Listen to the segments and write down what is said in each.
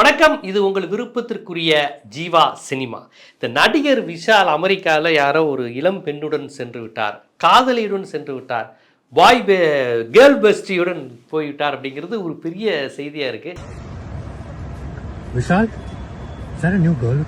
வணக்கம். இது உங்கள் விருப்பத்திற்குரிய ஜீவா சினிமா. இந்த நடிகர் விஷால் அமெரிக்காவில் யாரோ ஒரு இளம் பெண்ணுடன் சென்று விட்டார். காதலியுடன் சென்று விட்டார். பாய் பே கேர்ள் பெஸ்டியுடன் போய்விட்டார் அப்படிங்கிறது ஒரு பெரிய செய்தியாக இருக்குது விஷால் சார் நியூ கேர்ள்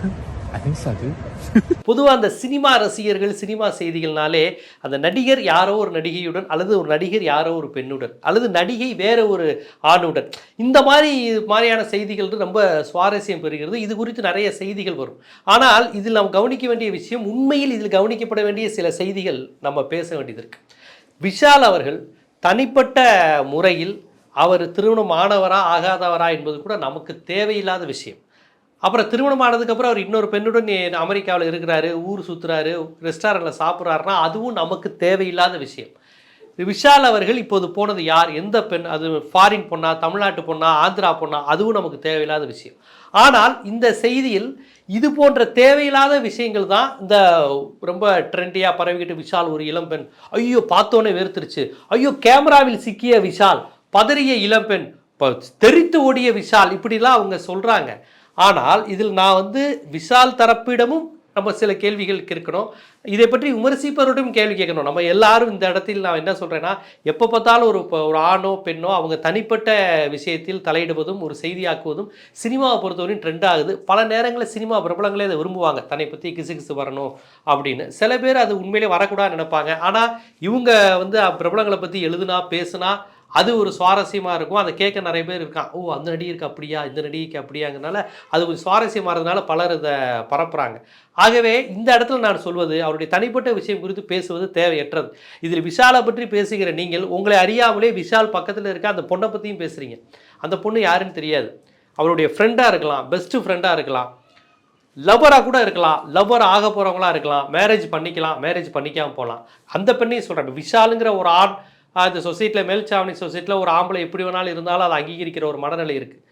பொதுவாக அந்த சினிமா ரசிகர்கள் சினிமா செய்திகள்னாலே அந்த நடிகர் யாரோ ஒரு நடிகையுடன் அல்லது ஒரு நடிகர் யாரோ ஒரு பெண்ணுடன் அல்லது நடிகை வேற ஒரு ஆணுடன். இந்த மாதிரி மாதிரியான செய்திகள் ரொம்ப சுவாரஸ்யம் பெறுகிறது. இது குறித்து நிறைய செய்திகள் வரும். ஆனால் இதில் நாம் கவனிக்க வேண்டிய விஷயம் உண்மையில் இதில் கவனிக்கப்பட வேண்டிய சில செய்திகள் நம்ம பேச வேண்டியது இருக்கு. விஷால் அவர்கள் தனிப்பட்ட முறையில் அவர் திருமணம் ஆனவரா ஆகாதவரா என்பது கூட நமக்கு தேவையில்லாத விஷயம். அப்புறம் திருமணம் ஆனதுக்கப்புறம் அவர் இன்னொரு பெண்ணுடன் அமெரிக்காவில் இருக்கிறாரு ஊர் சுற்றுறாரு ரெஸ்டாரண்ட்டில் சாப்பிட்றாருன்னா அதுவும் நமக்கு தேவையில்லாத விஷயம். விஷால் அவர்கள் இப்போது போனது யார்? எந்த பெண்? அது ஃபாரின் பொண்ணா தமிழ்நாட்டு பொண்ணா ஆந்திரா பொண்ணா? அதுவும் நமக்கு தேவையில்லாத விஷயம். ஆனால் இந்த செய்தியில் இது போன்ற தேவையில்லாத விஷயங்கள் தான் இந்த ரொம்ப ட்ரெண்டியாக பரவிக்கிட்டு விஷால் ஒரு இளம்பெண் ஐயோ பார்த்தோன்னே வெறுத்துருச்சு. ஐயோ கேமராவில் சிக்கிய விஷால் பதறிய இளம்பெண் இப்போ தெரித்து ஓடிய விஷால் இப்படிலாம் அவங்க சொல்கிறாங்க ஆனால் இதில் நான் வந்து விஷால் தரப்பிடமும் நம்ம சில கேள்விகள் இருக்கணும் இதை பற்றி விமர்சிப்பவரிடம் கேள்வி கேட்கணும். நம்ம எல்லாரும் இந்த இடத்தில் நான் என்ன சொல்கிறேன்னா எப்போ பார்த்தாலும் ஒரு இப்போ ஒரு ஆணோ பெண்ணோ அவங்க தனிப்பட்ட விஷயத்தில் தலையிடுவதும் ஒரு செய்தியாக்குவதும் சினிமாவை பொறுத்தவரையும் ட்ரெண்ட் ஆகுது. பல நேரங்களில் சினிமா பிரபலங்களே அதை விரும்புவாங்க. தன்னை பற்றி கிசு கிசு வரணும் அப்படின்னு. சில பேர் அது உண்மையிலே வரக்கூடாதுன்னு நினைப்பாங்க. ஆனால் இவங்க வந்து பிரபலங்களை பற்றி எழுதுனா பேசுனா அது ஒரு சுவாரஸ்யமாக இருக்கும். அதை கேட்க நிறைய பேர் இருக்கான் ஓ அந்த நடிகருக்கு அப்படியா? இந்த நடிகைக்கு அப்படியாங்கிறனால அது கொஞ்சம் சுவாரஸ்யமாக இருந்தனால பலர் இதை பரப்புகிறாங்க ஆகவே இந்த இடத்துல நான் சொல்வது அவருடைய தனிப்பட்ட விஷயம் குறித்து பேசுவது தேவையற்றது. இதில் விஷாலை பற்றி பேசுகிற நீங்கள் உங்களை அறியாமலே விஷால் பக்கத்தில் இருக்க அந்த பொண்ணை பற்றியும் பேசுகிறீங்க அந்த பொண்ணு யாருன்னு தெரியாது. அவருடைய ஃப்ரெண்டாக இருக்கலாம் பெஸ்ட்டு ஃப்ரெண்டாக இருக்கலாம். லவ்வராக கூட இருக்கலாம். லவ்வர் ஆக போகிறவங்களாக இருக்கலாம். மேரேஜ் பண்ணிக்கலாம். மேரேஜ் பண்ணிக்காமல் போகலாம் அந்த பெண்ணையும் சொல்கிறேன் விஷாலுங்கிற ஒரு ஆண் அந்த சொசைட்டியில் மேல்ச்சாவணி சொசைட்டியில் ஒரு ஆம்பளை எப்படி வேணாலும் இருந்தாலும் அதை அங்கீகரிக்கிற ஒரு மனநிலை இருக்குது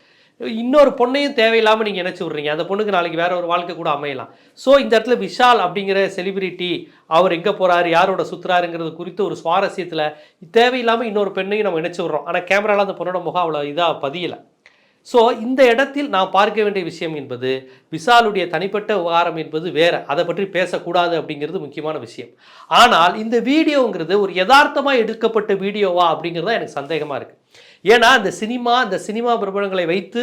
இன்னொரு பொண்ணையும் தேவையில்லாமல் நீங்கள் நினச்சி விட்றீங்க. அந்த பொண்ணுக்கு நாளைக்கு வேற ஒரு வாழ்க்கை கூட அமையலாம். ஸோ இந்த இடத்துல விஷால் அப்படிங்கிற செலிபிரிட்டி அவர் எங்கே போகிறாரு யாரோட சுற்றுறாருங்கிறது குறித்து ஒரு சுவாரஸ்யத்தில் தேவையில்லாமல் இன்னொரு பெண்ணையும் நம்ம நினச்சி விட்றோம். ஆனால் கேமராவில் அந்த பொண்ணோட முகம் அவ்வளோ இதாக பதியலை. ஸோ இந்த இடத்தில் நாம் பார்க்க வேண்டிய விஷயம் என்பது விஷாலுடைய தனிப்பட்ட விவகாரம் என்பது வேறு. அதை பற்றி பேசக்கூடாது அப்படிங்கிறது முக்கியமான விஷயம். ஆனால் இந்த வீடியோங்கிறது ஒரு யதார்த்தமாக எடுக்கப்பட்ட வீடியோவா அப்படிங்கிறது தான் எனக்கு சந்தேகமாக இருக்குது ஏன்னா இந்த சினிமா இந்த சினிமா பிரபலங்களை வைத்து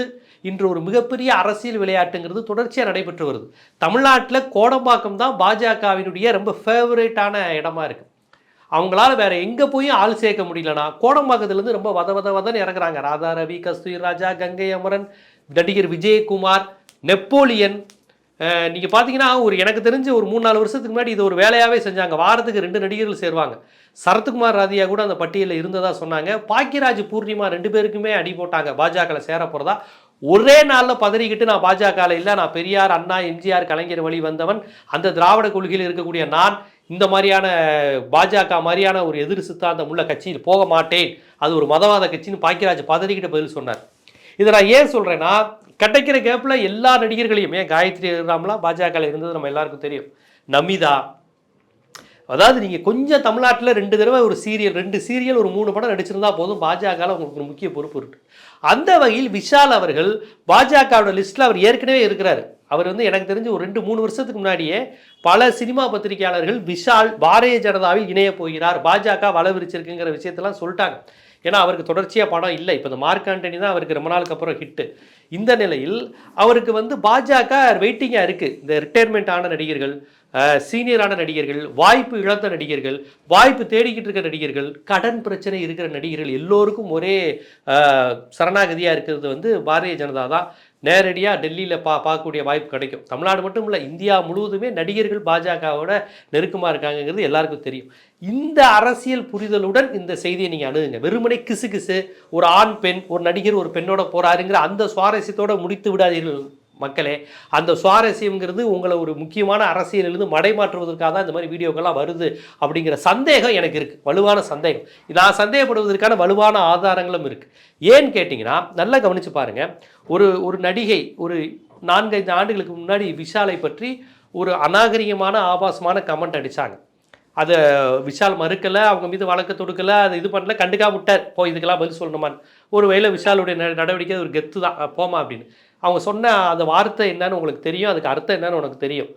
இன்று ஒரு மிகப்பெரிய அரசியல் விளையாட்டுங்கிறது தொடர்ச்சியாக நடைபெற்று வருது. தமிழ்நாட்டில் கோடம்பாக்கம் தான் பாஜகவினுடைய ரொம்ப ஃபேவரேட்டான இடமா இருக்குது அவங்களால வேற எங்க போய் ஆள் சேர்க்க முடியலனா கோடம்பாக்கத்துலேருந்து ரொம்ப வத வத வதன்னு இறங்குறாங்க. ராதா ரவி கஸ்தூரி ராஜா கங்கை அமரன் நடிகர் விஜயகுமார் நெப்போலியன். நீங்கள் பார்த்தீங்கன்னா ஒரு எனக்கு தெரிஞ்ச ஒரு மூணு நாலு வருஷத்துக்கு முன்னாடி இது ஒரு வேலையாகவே செஞ்சாங்க. வாரத்துக்கு ரெண்டு நடிகர்கள் சேருவாங்க. சரத்குமார் ராதியா கூட அந்த பட்டியலில் இருந்ததாக சொன்னாங்க. பாக்கியராஜ் பூர்ணிமா ரெண்டு பேருக்குமே அடி போட்டாங்க. பாஜகவில் சேர போகிறதா ஒரே நாளில் பதறிக்கிட்டு நான் பாஜகவில் இல்லை. நான் பெரியார் அண்ணா எம்ஜிஆர் கலைஞர் வழி வந்தவன். அந்த திராவிட கொள்கையில் இருக்கக்கூடிய நான். இந்த மாதிரியான பாஜக மாதிரியான ஒரு எதிர் சித்தாந்தம் உள்ள கட்சியில் போக மாட்டேன். அது ஒரு மதவாத கட்சின்னு பாக்கியராஜ் பதறிக்கிட்ட பதில் சொன்னார். இதை நான் ஏன் சொல்கிறேன்னா கிடைக்கிற கேப்பில் எல்லா நடிகர்களையும் ஏன் காயத்ரி ராம்லாம் பாஜகவில் இருந்தது நம்ம எல்லாருக்கும் தெரியும். நமிதா. அதாவது நீங்கள் கொஞ்சம் தமிழ்நாட்டில் ரெண்டு தடவை ஒரு சீரியல் ரெண்டு சீரியல் ஒரு மூணு படம் நடிச்சிருந்தா போதும் பாஜகவில் உங்களுக்கு ஒரு முக்கிய பொறுப்பு இருக்கு. அந்த வகையில் விஷால் அவர்கள் பாஜகவோட லிஸ்ட்டில் அவர் ஏற்கனவே இருக்கிறார். அவர் வந்து எனக்கு தெரிஞ்சு ஒரு ரெண்டு மூணு வருஷத்துக்கு முன்னாடியே பல சினிமா பத்திரிகையாளர்கள் விஷால் பாரதிய ஜனதாவில் இணைய போகிறார். பாஜக வள விரிச்சிருக்குங்கிற விஷயத்தெல்லாம் சொல்லிட்டாங்க. ஏன்னா அவருக்கு தொடர்ச்சியாக படம் இல்லை. இப்போ இந்த மார்க் ஆண்டனி தான் அவருக்கு ரொம்ப நாளுக்கு அப்புறம் ஹிட்டு இந்த நிலையில் அவருக்கு வந்து பாஜக வெயிட்டிங்காக இருக்குது இந்த ரிட்டையர்மெண்ட் ஆன நடிகர்கள் சீனியரான நடிகர்கள் வாய்ப்பு இழந்த நடிகர்கள் வாய்ப்பு தேடிக்கிட்டு இருக்கிற நடிகர்கள் கடன் பிரச்சனை இருக்கிற நடிகர்கள் எல்லோருக்கும் ஒரே சரணாகதியாக இருக்கிறது வந்து பாரதிய ஜனதா தான். நேரடியாக டெல்லியில் பா பார்க்கக்கூடிய வாய்ப்பு கிடைக்கும். தமிழ்நாடு மட்டும் இல்லை இந்தியா முழுவதுமே நடிகர்கள் பாஜகவோட நெருக்கமாக இருக்காங்கங்கிறது எல்லாருக்கும் தெரியும். இந்த அரசியல் புரிதலுடன் இந்த செய்தியை நீங்கள் அணுகுங்க. வெறுமனை கிசு கிசு ஒரு ஆண் பெண் ஒரு நடிகர் ஒரு பெண்ணோட போகிறாருங்கிற அந்த சுவாரஸ்யத்தோடு முடித்து விடாதீர்கள். மக்களே அந்த சுவாரஸ்யம்ங்கிறது உங்களை ஒரு முக்கியமான அரசியலிருந்து மடைமாற்றுவதற்காக தான் இந்த மாதிரி வீடியோக்கெல்லாம் வருது அப்படிங்கிற சந்தேகம் எனக்கு இருக்குது வலுவான சந்தேகம். நான் சந்தேகப்படுவதற்கான வலுவான ஆதாரங்களும் இருக்குது ஏன்னு கேட்டிங்கன்னா நல்லா கவனித்து பாருங்கள் ஒரு ஒரு நடிகை ஒரு நான்கைந்து ஆண்டுகளுக்கு முன்னாடி விஷாலை பற்றி ஒரு அநாகரிகமான ஆபாசமான கமெண்ட் அடித்தாங்க அதை விஷால் மறுக்கலை அவங்க மீது வழக்கு தொடுக்கலை அதை இது பண்ணல கண்டுக்காம விட்டார். போ இதுக்கெல்லாம் பதில் சொல்லணுமான்னு. ஒரு வேளை விஷாலுடைய ந- நடவடிக்கை ஒரு கெத்து தான் போமா அப்படின்னு. அவங்க சொன்ன அந்த வார்த்தை என்னன்னு உங்களுக்கு தெரியும் அதுக்கு அர்த்தம் என்னன்னு உனக்கு தெரியும்.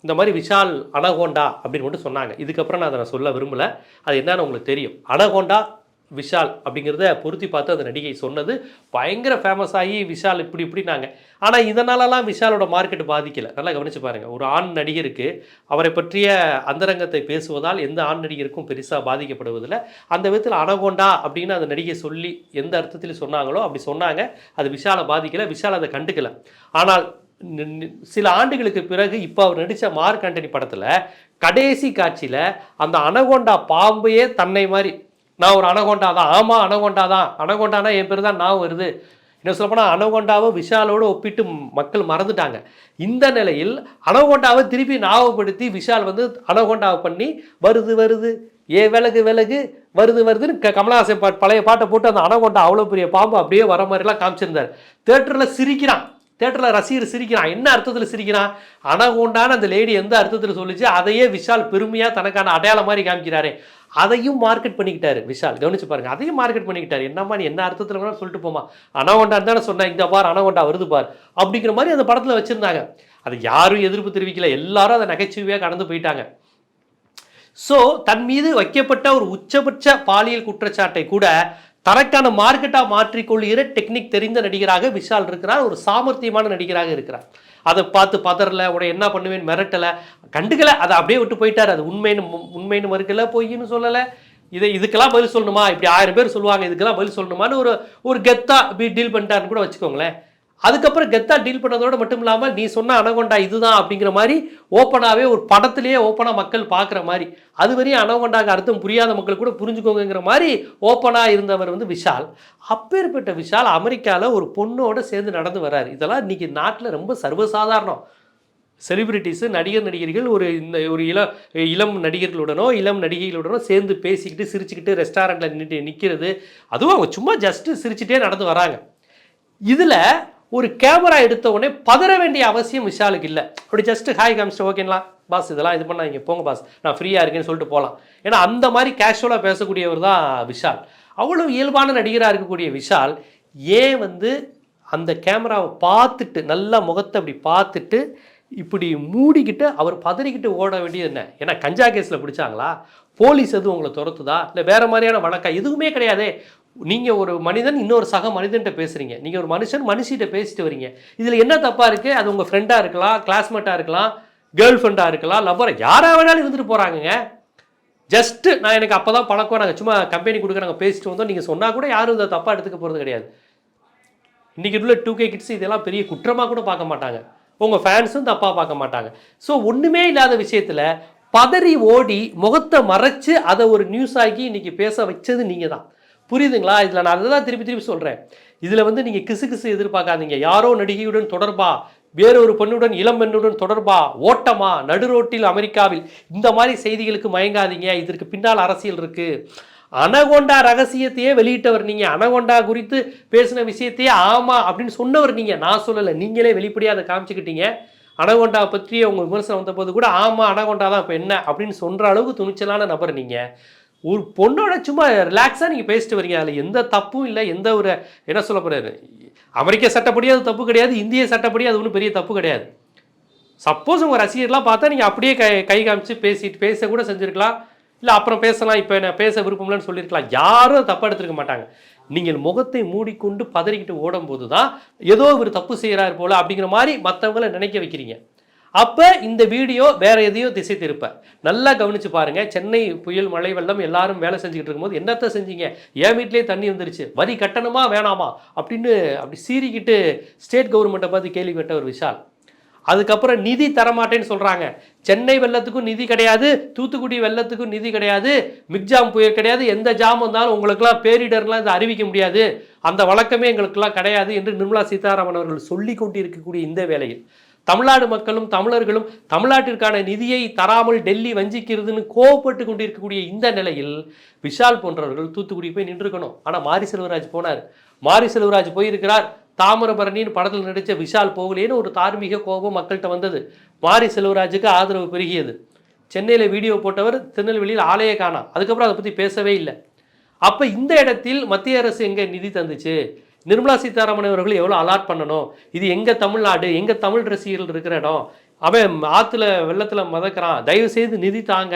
இந்த மாதிரி விஷால் அனகோண்டா அப்படின்னு மட்டும் சொன்னாங்க. இதுக்கப்புறம் நான் அதை நான் சொல்ல விரும்பலை. அது என்னன்னு உங்களுக்கு தெரியும். அனகோண்டா விஷால் அப்படிங்கிறத பொருத்தி பார்த்து அந்த நடிகை சொன்னது. பயங்கர ஃபேமஸ் ஆகி விஷால் இப்படி இப்படினாங்க ஆனால் இதனாலலாம் விஷாலோட மார்க்கெட் பாதிக்கலை. நல்லா கவனிச்சு பாருங்கள் ஒரு ஆண் நடிகருக்கு அவரை பற்றிய அந்தரங்கத்தை பேசுவதால் எந்த ஆண் நடிகருக்கும் பெருசாக பாதிக்கப்படுவதில்லை. அந்த விதத்தில் அனகோண்டா அப்படின்னு அந்த நடிகை சொல்லி எந்த அர்த்தத்தில் சொன்னாங்களோ அப்படி சொன்னாங்க. அது விஷாலை பாதிக்கலை. விஷால் அதை கண்டுக்கலை. ஆனால் சில ஆண்டுகளுக்கு பிறகு இப்போ அவர் நடித்த மார்க் ஆண்டனி படத்தில் கடைசி காட்சியில் அந்த அனகோண்டா பாம்பையே தன்னை மாதிரி நான் ஒரு அனகோண்டா தான். ஆமாம் அனகோண்டா தான். அனகோண்டானா என் பேர் தான் நான் வருது. என்ன சொல்லப்போனால் அனகோண்டாவை விஷாலோடு ஒப்பிட்டு மக்கள் மறந்துட்டாங்க. இந்த நிலையில் அனகோண்டாவை திருப்பி ஞாபகப்படுத்தி விஷால் வந்து அனகோண்டாவை பண்ணி வருது வருது. ஏ விலகு விலகு. வருது வருதுன்னு க கமலஹாசன் பாட் பழைய பாட்டை போட்டு அந்த அனகோண்டா அவ்வளோ பெரிய பாம்பு அப்படியே வர மாதிரிலாம் காமிச்சிருந்தார். தேட்டரில் சிரிக்கிறான். தேட்டரில் ரசிகர் சிரிக்கிறான். என்ன அர்த்தத்தில் சிரிக்கிறான்? அனகோண்டான்னு அந்த லேடி எந்த அர்த்தத்தில் சொல்லிச்சு? அதையே விஷால் பெருமையாக தனக்கான அடையாளம் மாதிரி காமிக்கிறாரே. அதையும் மார்க்கெட் பண்ணிக்கிட்டாரு விஷால். கவனிச்சு பாருங்க அதையும் மார்க்கெட் பண்ணிக்கிட்டாரு. என்னம்மா நீ என்ன அர்த்தத்தில் வேணாலும் சொல்லிட்டு போமா அனகொண்டான்னு தானே சொன்னேன் இந்த பார் அனகொண்டா வருது பார். அப்படிங்கிற மாதிரி அந்த படத்தில் வச்சுருந்தாங்க. அது யாரும் எதிர்ப்பு தெரிவிக்கல. எல்லாரும் அதை நகைச்சுவையாக கடந்து போயிட்டாங்க. ஸோ தன் மீது வைக்கப்பட்ட ஒரு உச்சபட்ச பாலியல் குற்றச்சாட்டை கூட தனக்கான மார்க்கெட்டாக மாற்றிக்கொள்கிற டெக்னிக் தெரிந்த நடிகராக விஷால் இருக்கிறார். ஒரு சாமர்த்தியமான நடிகராக இருக்கிறார். அதை பார்த்து பதறல உடைய என்ன பண்ணுவேன்? மிரட்டலை. கண்டுக்கல. அதை அப்படியே விட்டு போயிட்டார். அது உண்மைன்னு உண்மைன்னு மறுக்கல பொய்ன்னு சொல்லலை. இதை இதுக்கெல்லாம் பதில் சொல்லணுமா? இப்படி ஆயிரம் பேர் சொல்லுவாங்க இதுக்கெல்லாம் பதில் சொல்லணுமான்னு ஒரு ஒரு கெத்தாக இப்படி டீல் பண்ணிட்டாருன்னு கூட வச்சுக்கோங்களேன். அதுக்கப்புறம் கெத்தா டீல் பண்ணதோடு மட்டும் இல்லாமல் நீ சொன்ன அனகொண்டா இதுதான் அப்படிங்கிற மாதிரி ஓப்பனாகவே ஒரு படத்திலேயே ஓப்பனாக மக்கள் பார்க்குற மாதிரி அது வரையும் அனகொண்டாக்கு அர்த்தம் புரியாத மக்கள் கூட புரிஞ்சுக்கோங்கிற மாதிரி ஓப்பனாக இருந்தவர் வந்து விஷால். அப்பேற்பட்ட விஷால் அமெரிக்காவில் ஒரு பொண்ணோட சேர்ந்து நடந்து வர்றாரு இதெல்லாம் இன்றைக்கி நாட்டில் ரொம்ப சர்வசாதாரணம். செலிபிரிட்டிஸு நடிகர் நடிகர்கள் ஒரு இந்த ஒரு இளம் இளம் நடிகர்களுடனோ இளம் நடிகைகளுடனோ சேர்ந்து பேசிக்கிட்டு சிரிச்சுக்கிட்டு ரெஸ்டாரண்ட்டில் நின்று நிற்கிறது அதுவும் அவங்க சும்மா ஜஸ்ட்டு சிரிச்சுட்டே நடந்து வராங்க. இதில் ஒரு கேமரா எடுத்த உடனே பதற வேண்டிய அவசியம் விஷாலுக்கு இல்லை. அப்படி ஜஸ்ட் ஹாய் காமிச்சு ஓகேங்களா பாஸ் இதெல்லாம் இது பண்ணா இங்கே போங்க பாஸ் நான் ஃப்ரீயாக இருக்கேன்னு சொல்லிட்டு போகலாம் ஏன்னா அந்த மாதிரி கேஷுவலாக பேசக்கூடியவர் தான் விஷால். அவ்வளோ இயல்பான நடிகராக இருக்கக்கூடிய விஷால் ஏன் வந்து அந்த கேமராவை பார்த்துட்டு நல்லா முகத்தை அப்படி பார்த்துட்டு இப்படி மூடிக்கிட்டு அவர் பதறிக்கிட்டு ஓட வேண்டியது என்ன? ஏன்னா கஞ்சா கேஸில் பிடிச்சாங்களா? போலீஸ் எதுவும் உங்களை துரத்துதா? இல்லை வேற மாதிரியான வழக்கா? எதுவுமே கிடையாதே. நீங்கள் ஒரு மனிதன் இன்னொரு சக மனிதன்கிட்ட பேசுகிறீங்க நீங்கள் ஒரு மனுஷன் மனுஷிகிட்ட பேசிட்டு வரீங்க. இதில் என்ன தப்பாக இருக்குது அது உங்கள் ஃப்ரெண்டாக இருக்கலாம் கிளாஸ்மேட்டாக இருக்கலாம் கேர்ள் ஃப்ரெண்டாக இருக்கலாம் லவ்வர் யாராக வேணாலும் இருந்துட்டு போகிறாங்கங்க ஜஸ்ட்டு நான் எனக்கு அப்போ தான் பழக்கம். நாங்கள் சும்மா கம்பெனி கொடுக்க நாங்கள் பேசிட்டு வந்தோம். நீங்கள் சொன்னால் கூட யாரும் இதை தப்பாக எடுத்துக்க போகிறது கிடையாது. இன்றைக்கி உள்ள டூ கே கிட்ஸ் இதெல்லாம் பெரிய குற்றமாக கூட பார்க்க மாட்டாங்க. உங்கள் ஃபேன்ஸும் தப்பாக பார்க்க மாட்டாங்க. ஸோ ஒன்றுமே இல்லாத விஷயத்தில் பதறி ஓடி முகத்தை மறைச்சு அதை ஒரு நியூஸ் ஆக்கி இன்றைக்கி பேச வச்சது நீங்கள் தான் புரியுதுங்களா? இதில் நான் அதை தான் திருப்பி திருப்பி சொல்கிறேன் இதில் வந்து நீங்கள் கிசு கிசு எதிர்பார்க்காதீங்க. யாரோ நடிகையுடன் தொடர்பா வேறொரு பெண்ணுடன் இளம் பெண்ணுடன் தொடர்பா ஓட்டமா நடுரோட்டில் அமெரிக்காவில் இந்த மாதிரி செய்திகளுக்கு மயங்காதீங்க. இதற்கு பின்னால் அரசியல் இருக்குது அனகொண்டா ரகசியத்தையே வெளியிட்டவர் நீங்க. அனகொண்டா குறித்து பேசின விஷயத்தையே ஆமாம் அப்படின்னு சொன்னவர் நீங்கள் நான் சொல்லலை. நீங்களே வெளிப்படையாக அதை காமிச்சுக்கிட்டீங்க. அனகொண்டா பற்றி உங்கள் விமர்சனம் வந்தபோது கூட ஆமாம் அனகொண்டா தான் இப்போ என்ன அப்படின்னு சொல்கிற அளவுக்கு துணிச்சலான நபர் நீங்கள் ஒரு பொண்ணோட சும்மா ரிலாக்ஸாக நீங்கள் பேசிட்டு வரீங்க. அதில் எந்த தப்பும் இல்லை எந்த ஒரு என்ன சொல்ல போகிறாரு அமெரிக்க சட்டப்படி அது தப்பு கிடையாது இந்திய சட்டப்படி அது ஒன்றும் பெரிய தப்பு கிடையாது. சப்போஸ் உங்கள் ரசிகர்லாம் பார்த்தா நீங்கள் அப்படியே கை கை காமிச்சு பேசிட்டு பேச கூட செஞ்சுருக்கலாம். இல்லை அப்புறம் பேசலாம் இப்போ நான் பேச விருப்பம்லன்னு சொல்லியிருக்கலாம் யாரும் தப்பாக எடுத்துருக்க மாட்டாங்க. நீங்கள் முகத்தை மூடிக்கொண்டு பதறிக்கிட்டு ஓடும்போது தான் ஏதோ இவர் தப்பு செய்கிறார் போல் அப்படிங்கிற மாதிரி மற்றவங்கள நினைக்க வைக்கிறீங்க. அப்போ இந்த வீடியோ வேற எதையோ திசை திருப்ப நல்லா கவனிச்சு பாருங்க. சென்னை புயல் மழை வெள்ளம் எல்லாரும் வேலை செஞ்சுக்கிட்டு இருக்கும்போது என்னத்த செஞ்சீங்க? என் வீட்டிலே தண்ணி வந்துருச்சு. வரி கட்டணமா வேணாமா? அப்படின்னு அப்படி சீறிக்கிட்டு ஸ்டேட் கவர்மெண்ட்டை பார்த்து கேள்வி கேட்ட ஒரு விஷால். அதுக்கப்புறம் நிதி தரமாட்டேன்னு சொல்கிறாங்க சென்னை வெள்ளத்துக்கும் நிதி கிடையாது தூத்துக்குடி வெள்ளத்துக்கும் நிதி கிடையாது மிக்ஜாம் புயல் கிடையாது எந்த ஜாம் வந்தாலும் உங்களுக்கெல்லாம் பேரிடர்லாம் இதை அறிவிக்க முடியாது. அந்த வழக்கமே எங்களுக்கெல்லாம் கிடையாது என்று நிர்மலா சீதாராமன் அவர்கள் சொல்லி கொண்டிருக்கக்கூடிய இந்த வேளையில். தமிழ்நாடு மக்களும் தமிழர்களும் தமிழ்நாட்டிற்கான நிதியை தராமல் டெல்லி வஞ்சிக்கிறதுன்னு கோவப்பட்டு கொண்டிருக்கக்கூடிய இந்த நிலையில் விஷால் போன்றவர்கள் தூத்துக்குடி போய் நின்றுக்கணும் ஆனால் மாரி செல்வராஜ் போனார். மாரி செல்வராஜ் போயிருக்கிறார். தாமிரபரணின்னு படத்தில் நடித்த விஷால் போகலேன்னு ஒரு தார்மீக கோபம் மக்கள்கிட்ட வந்தது. மாரி செல்வராஜுக்கு ஆதரவு பெருகியது. சென்னையில் வீடியோ போட்டவர் திருநெல்வேலியில் ஆலையை காணா. அதுக்கப்புறம் அதை பற்றி பேசவே இல்லை. அப்போ இந்த இடத்தில் மத்திய அரசு எங்கே நிதி தந்துச்சு? நிர்மலா சீதாராமன் அவர்கள் எவ்வளோ அலாட் பண்ணணும்? இது எங்கள் தமிழ்நாடு? எங்கள் தமிழ் ரசிகர்கள் இருக்கிற இடம்? அவன் ஆற்றுல வெள்ளத்தில் மதக்கிறான். தயவு செய்து நிதி தாங்க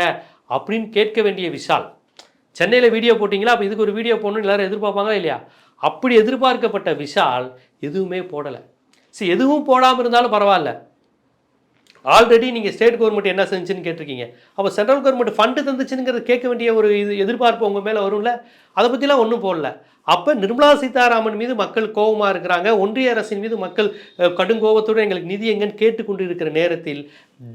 அப்படின்னு கேட்க வேண்டிய விஷால். சென்னையில் வீடியோ போட்டிங்களா? அப்போ இதுக்கு ஒரு வீடியோ போடணும்னு எல்லாரும் எதிர்பார்ப்பாங்களா இல்லையா? அப்படி எதிர்பார்க்கப்பட்ட விஷால் எதுவுமே போடலை. சரி எதுவும் போடாமல் இருந்தாலும் பரவாயில்ல. ஆல்ரெடி நீங்கள் ஸ்டேட் கவர்மெண்ட் என்ன செஞ்சுன்னு கேட்டிருக்கீங்க. அப்போ சென்ட்ரல் கவர்மெண்ட் ஃபண்டு தந்துச்சுங்கிறது கேட்க வேண்டிய ஒரு இது எதிர்பார்ப்பு உங்கள் மேலே வரும்ல? அதை பற்றிலாம் ஒன்றும் போடல. அப்போ நிர்மலா சீதாராமன் மீது மக்கள் கோபமாக இருக்கிறாங்க. ஒன்றிய அரசின் மீது மக்கள் கடும் கோபத்தோடு எங்களுக்கு நிதி எங்கன்னு கேட்டுக்கொண்டு இருக்கிற நேரத்தில்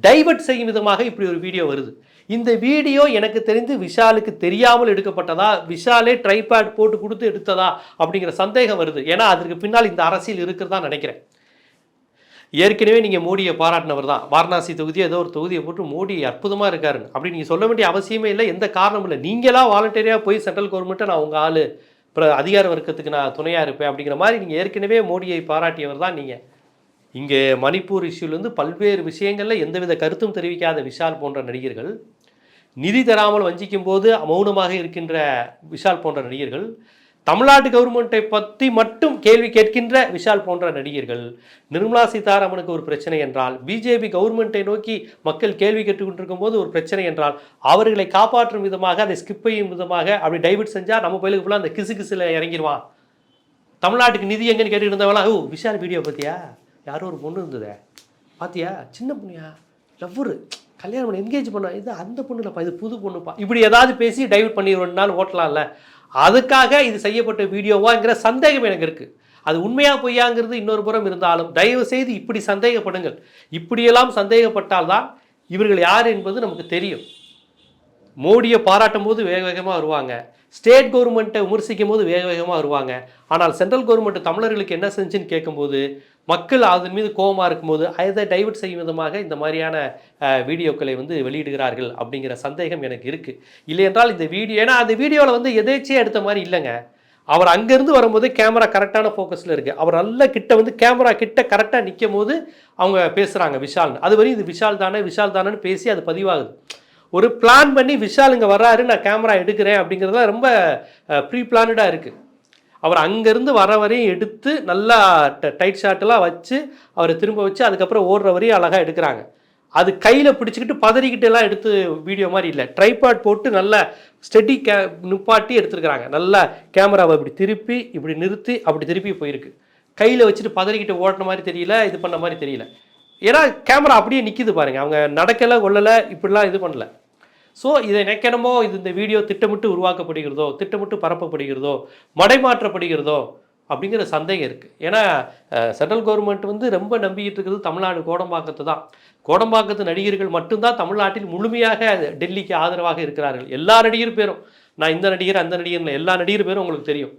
டைவர்ட் செய்யும் விதமாக இப்படி ஒரு வீடியோ வருது. இந்த வீடியோ எனக்கு தெரிந்து விஷாலுக்கு தெரியாமல் எடுக்கப்பட்டதா? விஷாலே ட்ரைபேட் போட்டு கொடுத்து எடுத்ததா? அப்படிங்கிற சந்தேகம் வருது. ஏன்னா அதற்கு பின்னால் இந்த அரசியல் இருக்கிறதா நினைக்கிறேன். ஏற்கனவே நீங்கள் மோடியை பாராட்டினவர் தான். வாரணாசி தொகுதி ஏதோ ஒரு தொகுதியை போட்டு மோடி அற்புதமாக இருக்காருன்னு. அப்படி நீங்கள் சொல்ல வேண்டிய அவசியமே இல்லை. எந்த காரணமும் இல்லை. நீங்களாக வாலண்டியராக போய் சென்ட்ரல் கவர்மெண்ட்டை நான் உங்கள் ஆள். அப்புறம் அதிகார வர்க்கத்துக்கு நான் துணையாக இருப்பேன் அப்படிங்கிற மாதிரி நீங்கள் ஏற்கனவே மோடியை பாராட்டியவர் தான் நீங்கள் இங்கே மணிப்பூர் இஷ்யூலேருந்து பல்வேறு விஷயங்களில் எந்தவித கருத்தும் தெரிவிக்காத விஷால் போன்ற நடிகர்கள் நிதி தராமல் வஞ்சிக்கும் போது மௌனமாக இருக்கின்ற விஷால் போன்ற நடிகர்கள் தமிழ்நாட்டு கவர்மெண்ட்டை பற்றி மட்டும் கேள்வி கேட்கின்ற விஷால் போன்ற நடிகர்கள் நிர்மலா சீதாராமனுக்கு ஒரு பிரச்சனை என்றால் பிஜேபி கவர்மெண்ட்டை நோக்கி மக்கள் கேள்வி கேட்டுக்கொண்டிருக்கும் போது ஒரு பிரச்சனை என்றால் அவர்களை காப்பாற்றும் விதமாக அதை ஸ்கிப் செய்யும் விதமாக அப்படி டைவர்ட் செஞ்சால் நம்ம பயிலுக்கு ஃபுல்லாக அந்த கிசு கிசுல இறங்கிடுவான் தமிழ்நாட்டுக்கு நிதி எங்கன்னு கேட்டுட்டு இருந்தவங்களா ஓ விஷால் வீடியோ பார்த்தியா? யாரோ ஒரு பொண்ணு இருந்ததே. பார்த்தியா? சின்ன பொண்ணியா? லவ்வரு கல்யாணம் என்கேஜ் பண்ண இது அந்த பொண்ணு இல்லைப்பா இது புது பொண்ணுப்பா. இப்படி ஏதாவது பேசி டைவர்ட் பண்ணிடுவோம்னாலும் நாள் ஓட்டலாம்ல. அதுக்காக இது செய்யப்பட்ட வீடியோவாங்கிற சந்தேகம் எனக்கு இருக்குது அது உண்மையா பொய்யாங்கிறது இன்னொரு புறம் இருந்தாலும் தயவு செய்து இப்படி சந்தேகப்படுங்கள். இப்படியெல்லாம் சந்தேகப்பட்டால்தான் இவர்கள் யார் என்பது நமக்கு தெரியும். மோடியை பாராட்டும் போது வேக வேகமாக வருவாங்க. ஸ்டேட் கவர்மெண்ட்டை விமர்சிக்கும் போது வேக வேகமாக வருவாங்க. ஆனால் சென்ட்ரல் கவர்மெண்ட் தமிழர்களுக்கு என்ன செஞ்சுன்னு கேட்கும்போது மக்கள் அதன் மீது கோபமாக இருக்கும்போது அதை டைவர்ட் செய்யும் விதமாக இந்த மாதிரியான வீடியோக்களை வந்து வெளியிடுகிறார்கள் அப்படிங்கிற சந்தேகம் எனக்கு இருக்குது இல்லையென்றால் இந்த வீடியோ ஏன்னா அந்த வீடியோவில் வந்து எதேச்சியாக எடுத்த மாதிரி இல்லைங்க. அவர் அங்கேருந்து வரும்போது கேமரா கரெக்டான ஃபோக்கஸில் இருக்குது அவர் நல்ல கிட்ட வந்து கேமரா கிட்ட கரெக்டாக நிற்கும் போது அவங்க பேசுகிறாங்க விஷால்னு அது வரையும் இது விஷால் தானே விஷால் தானேன்னு பேசி அது பதிவாகுது. ஒரு பிளான் பண்ணி விஷால் இங்கே வர்றாரு நான் கேமரா எடுக்கிறேன் அப்படிங்கிறதுலாம் ரொம்ப ப்ரீ பிளானடாக இருக்குது அவர் அங்கேருந்து வர வரையும் எடுத்து நல்லா டைட் ஷாட்டெல்லாம் வச்சு அவரை திரும்ப வச்சு அதுக்கப்புறம் ஓடுற வரையும் அழகாக எடுக்கிறாங்க. அது கையில் பிடிச்சிக்கிட்டு பதறிக்கிட்டு எல்லாம் எடுத்து வீடியோ மாதிரி இல்லை. ட்ரைபாட் போட்டு நல்லா ஸ்டெடி கே நிப்பாட்டி எடுத்துருக்குறாங்க. நல்லா கேமராவை இப்படி திருப்பி இப்படி நிறுத்தி அப்படி திருப்பி போயிருக்கு. கையில் வச்சுட்டு பதறிக்கிட்டு ஓட்டின மாதிரி தெரியல இது பண்ண மாதிரி தெரியல. ஏன்னா கேமரா அப்படியே நிற்கிது பாருங்க. அவங்க நடக்கலை கொள்ளலை இப்படிலாம் இது பண்ணல. ஸோ இதை நினைக்கணுமோ இது இந்த வீடியோ திட்டமிட்டு உருவாக்கப்படுகிறதோ திட்டமிட்டு பரப்பப்படுகிறதோ மடைமாற்றப்படுகிறதோ அப்படிங்கிற சந்தேகம் இருக்குது ஏன்னா சென்ட்ரல் கவர்மெண்ட் வந்து ரொம்ப நம்பிக்கிட்டு இருக்கிறது தமிழ்நாடு கோடம்பாக்கத்தை தான். கோடம்பாக்கத்து நடிகர்கள் மட்டும்தான் தமிழ்நாட்டில் முழுமையாக டெல்லிக்கு ஆதரவாக இருக்கிறார்கள். எல்லா நடிகர் பேரும் நான் இந்த நடிகர் அந்த நடிகர் எல்லா நடிகர் பேரும் உங்களுக்கு தெரியும்.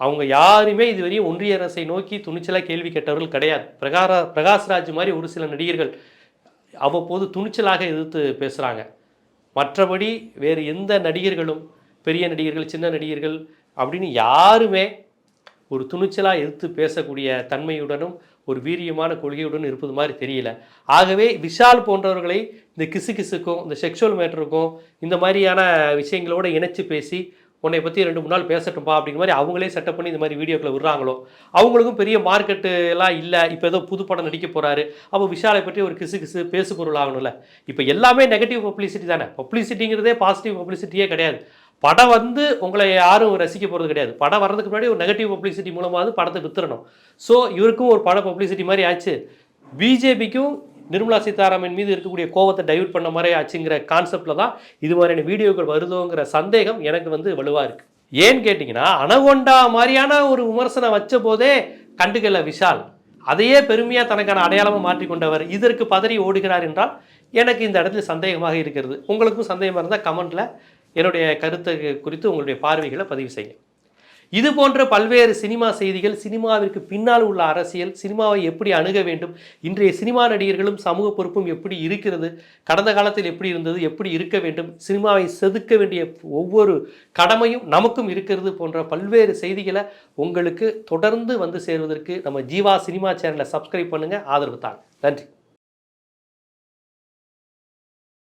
அவங்க யாருமே இதுவரையும் ஒன்றிய அரசை நோக்கி துணிச்சலாக கேள்வி கேட்டவர்கள் கிடையாது. பிரகார பிரகாஷ்ராஜ் மாதிரி ஒரு சில நடிகர்கள் அவ்வப்போது துணிச்சலாக எதிர்த்து பேசுகிறாங்க மற்றபடி வேறு எந்த நடிகர்களும் பெரிய நடிகர்கள் சின்ன நடிகர்கள் அப்படின்னு யாருமே ஒரு துணிச்சலாக எதிர்த்து பேசக்கூடிய தன்மையுடனும் ஒரு வீரியமான கொள்கையுடன் இருப்பது மாதிரி தெரியல. ஆகவே விஷால் போன்றவர்களை இந்த கிசு கிசுக்கும் இந்த செக்ஷுவல் மேட்டருக்கும் இந்த மாதிரியான விஷயங்களோட இணைச்சி பேசி உன்னை பற்றி ரெண்டு மூணு நாள் பேசட்டும்பா அப்படிங்கிற மாதிரி அவங்களே செட்டப் பண்ணி இந்த மாதிரி வீடியோக்களை விடுறாங்களோ? அவங்களுக்கும் பெரிய மார்க்கெட்டு எல்லாம் இல்லை. இப்போ ஏதோ புது படம் நடிக்க போகிறாரு அப்போ விஷாலை பற்றி ஒரு கிசு கிசு பேசு பொருள் ஆகணும்ல. இப்போ எல்லாமே நெகட்டிவ் பப்ளிசிட்டி தானே. பப்ளிசிட்டிங்கிறதே பாசிட்டிவ் பப்ளிசிட்டியே கிடையாது. படம் வந்து உங்களை யாரும் ரசிக்க போகிறது கிடையாது. படம் வர்றதுக்கு முன்னாடி ஒரு நெகட்டிவ் பப்ளிசிட்டி மூலமாக படத்தை வித்துறணும். ஸோ இவருக்கும் ஒரு பட பப்ளிசிட்டி மாதிரி ஆச்சு. பிஜேபிக்கும் நிர்மலா சீதாராமன் மீது இருக்கக்கூடிய கோவத்தை டைவர்ட் பண்ண மாதிரி ஆச்சுங்கிற கான்செப்டில் தான் இது மாதிரியான வீடியோக்கள் வருதோங்கிற சந்தேகம் எனக்கு வந்து வலுவாக இருக்குது ஏன்னு கேட்டிங்கன்னா அனகொண்டா மாதிரியான ஒரு விமர்சனம் வச்ச போதே கண்டுக்கல விஷால். அதையே பெருமையாக தனக்கான அடையாளமாக மாற்றிக்கொண்டவர் இதற்கு பதறி ஓடுகிறார் என்றால் எனக்கு இந்த இடத்துல சந்தேகமாக இருக்கிறது. உங்களுக்கும் சந்தேகமாக இருந்தால் கமெண்ட்டில் என்னுடைய கருத்து குறித்து உங்களுடைய பார்வைகளை பதிவு செய்யுங்க. இது போன்ற பல்வேறு சினிமா செய்திகள் சினிமாவிற்கு பின்னால் உள்ள அரசியல் சினிமாவை எப்படி அணுக வேண்டும் இன்றைய சினிமா நடிகர்களும் சமூக பொறுப்பும் எப்படி இருக்கிறது கடந்த காலத்தில் எப்படி இருந்தது எப்படி இருக்க வேண்டும் சினிமாவை செதுக்க வேண்டிய ஒவ்வொரு கடமையும் நமக்கும் இருக்கிறது போன்ற பல்வேறு செய்திகளை உங்களுக்கு தொடர்ந்து வந்து சேருவதற்கு நம்ம ஜீவா சினிமா சேனலை சப்ஸ்கிரைப் பண்ணுங்கள் ஆதரவு தாங்க. நன்றி.